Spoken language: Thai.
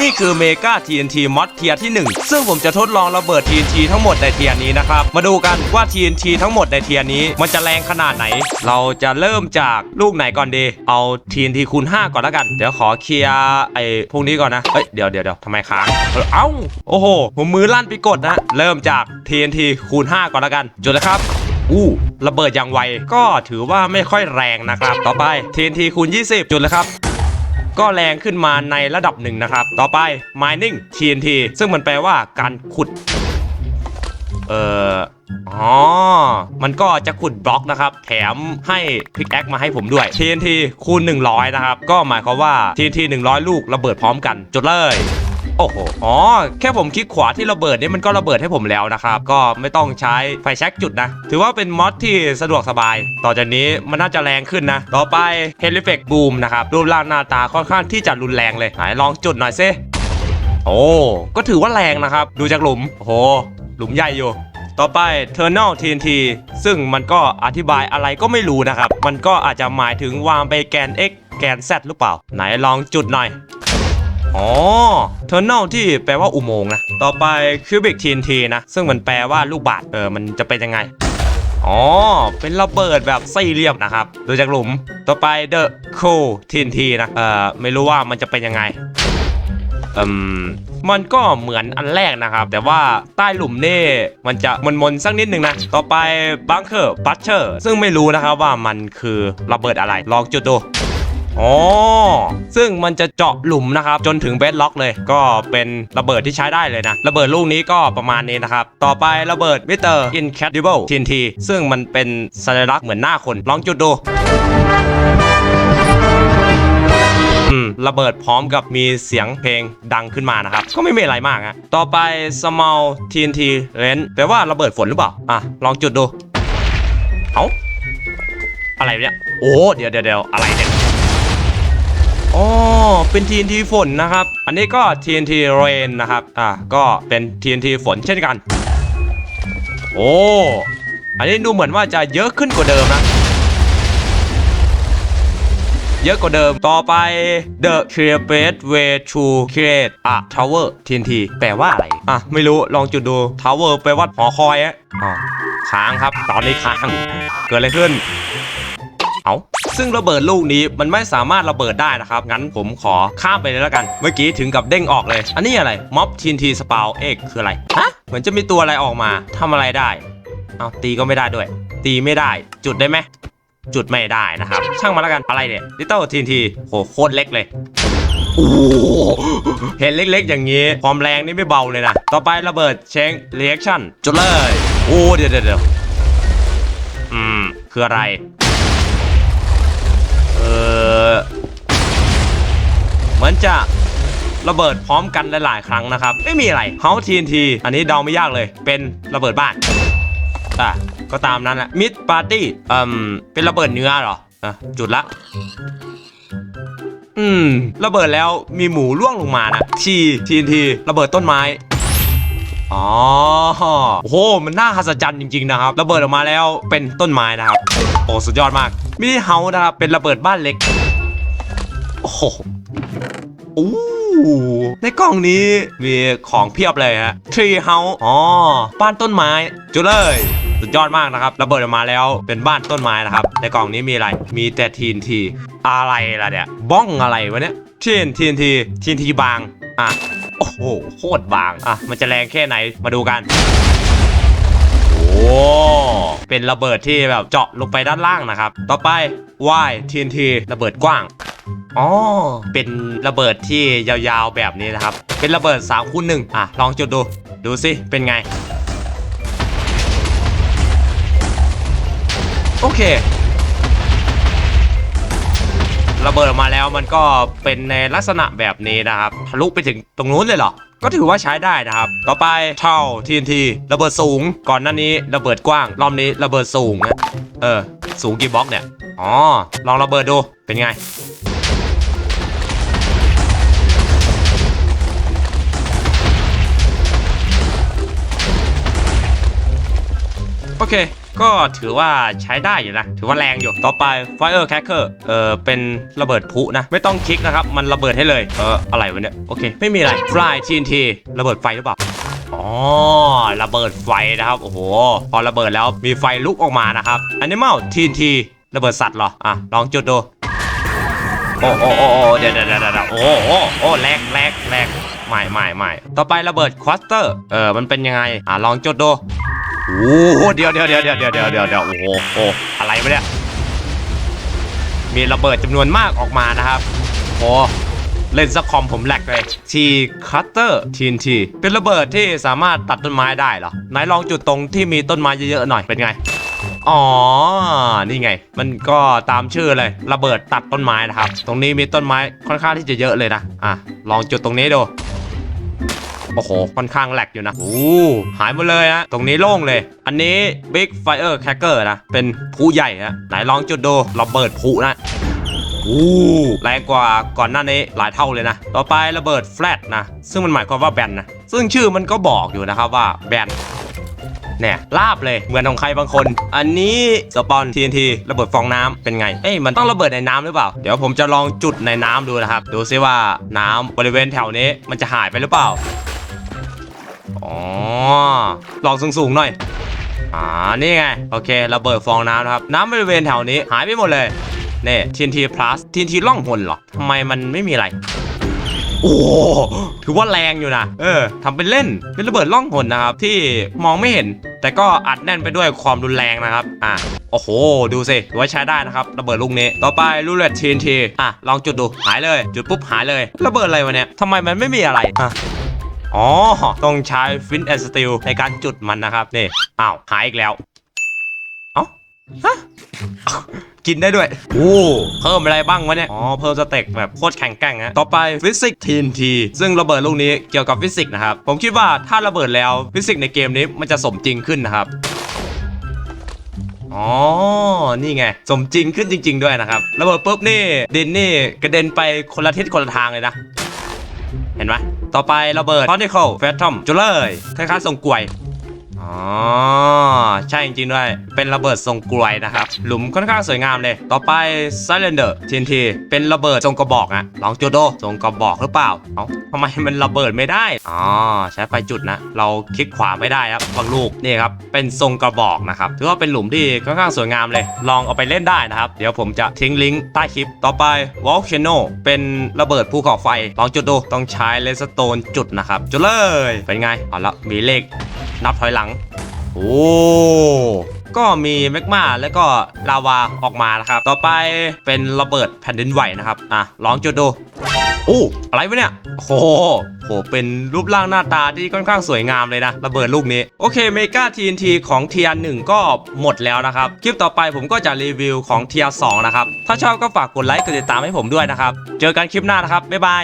นี่คือเมกา TNT มอดเทียที่ 1 ซึ่งผมจะทดลองระเบิด TNT ทั้งหมดในเทียนี้นะครับ มาดูกันว่า TNT ทั้งหมดในเทียนี้ มันจะแรงขนาดไหน เราจะเริ่มจากลูกไหนก่อนดี เอา TNT คูณ 5 ก่อนแล้วกัน เดี๋ยวขอเคลียร์ไอ้พวกนี้ก่อนนะ เอ้ย เดี๋ยวเดี๋ยวเดี๋ยวทำไมค้าง เอ้า โอ้โห ผมมือลั่นไปกดนะ เริ่มจาก TNT คูณ 5 ก่อนแล้วกัน จุดเลยครับ อู้ระเบิดอย่างไว ก็ถือว่าไม่ค่อยแรงนะครับ ต่อไป TNT คูณ 20 จุดเลยครับ ก็แรงขึ้นมาในระดับหนึ่งนะครับ ต่อไป mining TNT ซึ่งมันแปลว่าการขุด เอ่ออ๋อ มันก็จะขุดบล็อกนะครับ แถมให้พิกแอคมาให้ผมด้วย TNT คูณ 100 นะครับ ก็หมายความว่า TNT 100 ลูกระเบิดพร้อมกันจุดเลย โอ้โห อ๋อ แค่ผมคลิกขวาที่ระเบิดนี่มันก็ระเบิดให้ผมแล้วนะครับ ก็ไม่ต้องใช้ไฟแช็กจุดนะ ถือว่าเป็นมอดที่สะดวกสบาย ต่อจากนี้มันน่าจะแรงขึ้นนะ ต่อไป h e l i f e c t Boom นะครับ รูปร่างหน้าตาค่อนข้างที่จะรุนแรงเลยไหนลองจุดหน่อยซิโอ้ ก็ถือว่าแรงนะครับ ดูจากหลุม โอ้โห หลุมใหญ่อยู่ต่อไป t e r n a l TNT ซึ่งมันก็อธิบายอะไรก็ไม่รู้นะครับ มันก็อาจจะหมายถึงวางไปแกน x แกน z หรือเปล่า ไหนลองจุดหน่อย อ๋อ Tunnel ที่แปลว่าอุโมงค์นะ ต่อไป Cubic TNT นะ ซึ่งมันแปลว่าลูกบาศก์เออ มันจะเป็นยังไง อ๋อ เป็นระเบิดแบบสี่เหลี่ยมนะครับ ดูจากหลุม ต่อไป The Cool TNT นะ เอ่อไม่รู้ว่ามันจะเป็นยังไงอืมมันก็เหมือนอันแรกนะครับ แต่ว่าใต้หลุมนี่มันจะมนๆสักนิดหนึ่งนะ ต่อไป Bunker Butcher ซึ่งไม่รู้นะครับว่ามันคือระเบิดอะไร ลองจุดดู อ๋อ ซึ่งมันจะเจาะหลุมนะครับ จนถึงเบสล็อกเลย ก็เป็นระเบิดที่ใช้ได้เลยนะ ระเบิดลูกนี้ก็ประมาณนี้นะครับ ต่อไประเบิดมิเตอร์ Incredible TNT ซึ่งมันเป็นสัญลักษณ์เหมือนหน้าคน ลองจุดดูอืมระเบิดพร้อมกับมีเสียงเพลงดังขึ้นมานะครับ ก็ไม่มีอะไรมากฮะต่อไป small TNT rain แปลว่าระเบิดฝนหรือเปล่า อะ ลองจุดดู เอ้า อะไรเนี่ย โอ้ เดี๋ยวเดี๋ยวเดี๋ยวอะไรเนี่ย อ๋อเป็น TNT ฝนนะครับ อันนี้ก็ TNT rain นะครับ อ่า ก็เป็น TNT ฝนเช่นกัน โอ้ อันนี้ดูเหมือนว่าจะเยอะขึ้นกว่าเดิมนะ เยอะกว่าเดิม ต่อไป The clear best way to create a tower TNT แปลว่าอะไร อะ ไม่รู้ ลองจุดดู tower แปลว่าหอคอยอะอ๋อค้างครับ ตอนนี้ค้าง เกิดอะไรขึ้น เอาซึ่งระเบิดลูกนี้มันไม่สามารถระเบิดได้นะครับ งั้นผมขอข้ามไปเลยแล้วกัน เมื่อกี้ถึงกับเด้งออกเลย อันนี้อะไรม็อบทีนทีสปาวเอกคืออะไรฮะเหมือนจะมีตัวอะไรออกมาทำอะไรได้เอาตีก็ไม่ได้ด้วย ตีไม่ได้ จุดได้ไหมจุดไม่ได้นะครับ ช่างมาแล้วกันอะไรเนี่ยลิตเติ้ลทีนทีโหโคตรเล็กเลยเห็นเล็กๆ อย่างนี้ ความแรงนี่ไม่เบาเลยนะ ต่อไประเบิดเชงเรีแอคชั่นจุดเลย โอ้ เดี๋ยวเดี๋ยวเดี๋ยวอืม คืออะไร ออเหมือนจะระเบิดพร้อมกันหลายๆครั้งนะครับ ไม่มีอะไรเฮาทีนทีอันนี้เดาไม่ยากเลย เป็นระเบิดบ้านอะก็ตามนั้นแหละมิดปาร์ตี้อืมเป็นระเบิดเนื้อเหรออะจุดละอืม ระเบิดแล้วมีหมูร่วงลงมานะทีทีนทีระเบิดต้นไม้ อ๋อโอ้โห มันน่าหัศจรรย์จริงๆนะครับ ระเบิดออกมาแล้วเป็นต้นไม้นะครับ โอ้สุดยอดมาก มินิเฮาส์นะครับ เป็นระเบิดบ้านเล็ก โอ้โหอู้ในกล่องนี้มีของเพียบเลยฮะทรีเฮาส์อ๋อ บ้านต้นไม้ จุดเลยสุดยอดมากนะครับระเบิดออกมาแล้วเป็นบ้านต้นไม้นะครับ ในกล่องนี้มีอะไร มีแต่ทีนทีอะไรล่ะเนี่ย บ้องอะไรวะเนี่ยทีนทีนทีทีนทีบาง อะ โอ้โหโคตรบาง อะ มันจะแรงแค่ไหนมาดูกัน โอ้เป็นระเบิดที่แบบเจาะลงไปด้านล่างนะครับ ต่อไป Y TNT ระเบิดกว้างอ๋อ เป็นระเบิดที่ยาวๆแบบนี้นะครับ เป็นระเบิด3คูณหนึ่งอะ ลองจุดดู ดูสิ เป็นไง โอเค ระเบิดออกมาแล้วมันก็เป็นในลักษณะแบบนี้นะครับทะลุไปถึงตรงนู้นเลยเหรอ ก็ถือว่าใช้ได้นะครับ ต่อไปเท่า TNT ระเบิดสูง ก่อนหน้านี้ระเบิดกว้าง รอบนี้ระเบิดสูงนะเออ สูงกี่บล็อกเนี่ย อ๋อ ลองระเบิดดู เป็นไงโอเคเค ก็ถือว่าใช้ได้อยู่นะ ถือว่าแรงอยู่ ต่อไป Fire Cracker เออเป็นระเบิดพุนะ ไม่ต้องคลิกนะครับ มันระเบิดให้เลย เออ อะไรวะเนี่ย โอเค ไม่มีอะไร Fly TNT ระเบิดไฟหรือเปล่าอ๋อระเบิดไฟนะครับ โอ้โห พอระเบิดแล้วมีไฟลุกออกมานะครับ Animal TNT ระเบิดสัตว์เหรอ อะ ลองจุดดู โอ้โอ้โอ้โอ้เดี๋ยวเดี๋ยวเดี๋ยวเดะโอ้โอ้โอ้แรกแรกแรกไม่ไม่ไม่ต่อไประเบิดควอสเตอร์ เออ มันเป็นยังไง อะ ลองจุดดู โอ้โหเดี๋ยวเดี๋ยวเดี๋ยวเดี๋ยวเดี๋ยวเดี๋ยวเดี๋ยวเดี๋ยวโอ้โหโอ้อะไรวะเนี่ยมีระเบิดจำนวนมากออกมานะครับโอ้เล่นซักคอมผมแหลกเลยทีคัตเตอร์ทีนทีเป็นระเบิดที่สามารถตัดต้นไม้ได้เหรอไหนลองจุดตรงที่มีต้นไม้เยอะๆหน่อยเป็นไงอ๋อ นี่ไง มันก็ตามชื่อเลย ระเบิดตัดต้นไม้นะครับ ตรงนี้มีต้นไม้ค่อนข้างที่จะเยอะเลยนะ อะ ลองจุดตรงนี้ดู โอ้โห ค่อนข้างแหลกอยู่นะโอ้หายหมดเลยนะตรงนี้โล่งเลย อันนี้ Big Fire Cracker นะ เป็นผู้ใหญ่นะไหนลองจุดดูระเบิดผุนะอู้แรงกว่าก่อนหน้านี้หลายเท่าเลยนะ ต่อไประเบิด Flat นะ ซึ่งมันหมายความว่าแบนนะ ซึ่งชื่อมันก็บอกอยู่นะครับว่าแบนเนี่ยลาบเลยเหมือนของใครบางคน อันนี้สปอน TNT ระเบิดฟองน้ำเป็นไง เอ้ยมันต้องระเบิดในน้ำหรือเปล่า เดี๋ยวผมจะลองจุดในน้ำดูนะครับ ดูซิว่าน้ำบริเวณแถวนี้มันจะหายไปหรือเปล่า อ๋อลองสูงๆหน่อยอ่านี่ไง โอเคระเบิดฟองน้ำนะครับ น้ำบริเวณแถวนี้หายไปหมดเลยนี่ TNT plus TNT ล่องหนเหรอทำไมมันไม่มีอะไร โอ้ถือว่าแรงอยู่นะ เออทำเป็นเล่นเป็นระเบิดล่องหนนะครับ ที่มองไม่เห็น แต่ก็อัดแน่นไปด้วยความรุนแรงนะครับ อะโอ้โห ดูสิถือว่าใช้ได้นะครับ ระเบิดลูกนี้ ต่อไปรูเล็ต TNT อะลองจุดดูหายเลย จุดปุ๊บหายเลย ระเบิดอะไรวะเนี่ยทำไมมันไม่มีอะไรอะ อ๋อ ต้องใช้ฟินแอนสติลในการจุดมันนะครับ นี่อ้าวหายอีกแล้ว เอ้าฮะกินได้ด้วย โอ้ เพิ่มอะไรบ้างวะเนี่ย อ๋อ เพิ่มสเต็กแบบโคตรแข็งแกร่งฮะ ต่อไปฟิสิกส์ทีนทีซึ่งระเบิดลูกนี้เกี่ยวกับฟิสิกส์นะครับ ผมคิดว่าถ้าระเบิดแล้วฟิสิกส์ในเกมนี้มันจะสมจริงขึ้นนะครับ อ๋อ นี่ไง สมจริงขึ้นจริง ๆ ด้วยนะครับ ระเบิดปุ๊บนี่ ดินนี่กระเด็นไปคนละทิศคนละทางเลยนะ เห็นไหมต่อไประเบิด Particle Phantom จุเลยคล้ายๆทรงกลวย อ๋อใช่จริงๆด้วย เป็นระเบิดทรงกลวยนะครับ หลุมค่อนข้างสวยงามเลย ต่อไป Cylinder TNT เป็นระเบิดทรงกระบอกอะลองจุดดูทรงกระบอกหรือเปล่า เอ้าทำไมมันระเบิดไม่ได้ อ๋อใช้ไฟจุดนะ เราคลิกขวาไม่ได้ครับบางลูกนี่ครับ เป็นทรงกระบอกนะครับ ถือว่าเป็นหลุมที่ค่อนข้างสวยงามเลย ลองเอาไปเล่นได้นะครับ เดี๋ยวผมจะทิ้งลิงก์ใต้คลิป ต่อไป Volcano เป็นระเบิดภูเขาไฟ ลองจุดดู ต้องใช้เลสโตนจุดนะครับ จุดเลย เป็นไง เอาละมีเลข นับถอยหลัง โอ้ก็มีแมกมาแล้วก็ลาวาออกมานะครับ ต่อไปเป็นระเบิดแผ่นดินไหวนะครับ อะ ลองจุดดูโอ้อะไรวะเนี่ยโอ้โหโหเป็นรูปร่างหน้าตาที่ค่อนข้างสวยงามเลยนะ ระเบิดลูกนี้ โอเคเมกา TNT ของเทียร์หนึ่งก็หมดแล้วนะครับ คลิปต่อไปผมก็จะรีวิวของเทียร์สองนะครับ ถ้าชอบก็ฝากกดไลค์กดติดตามให้ผมด้วยนะครับ เจอกันคลิปหน้านะครับ บ๊ายบาย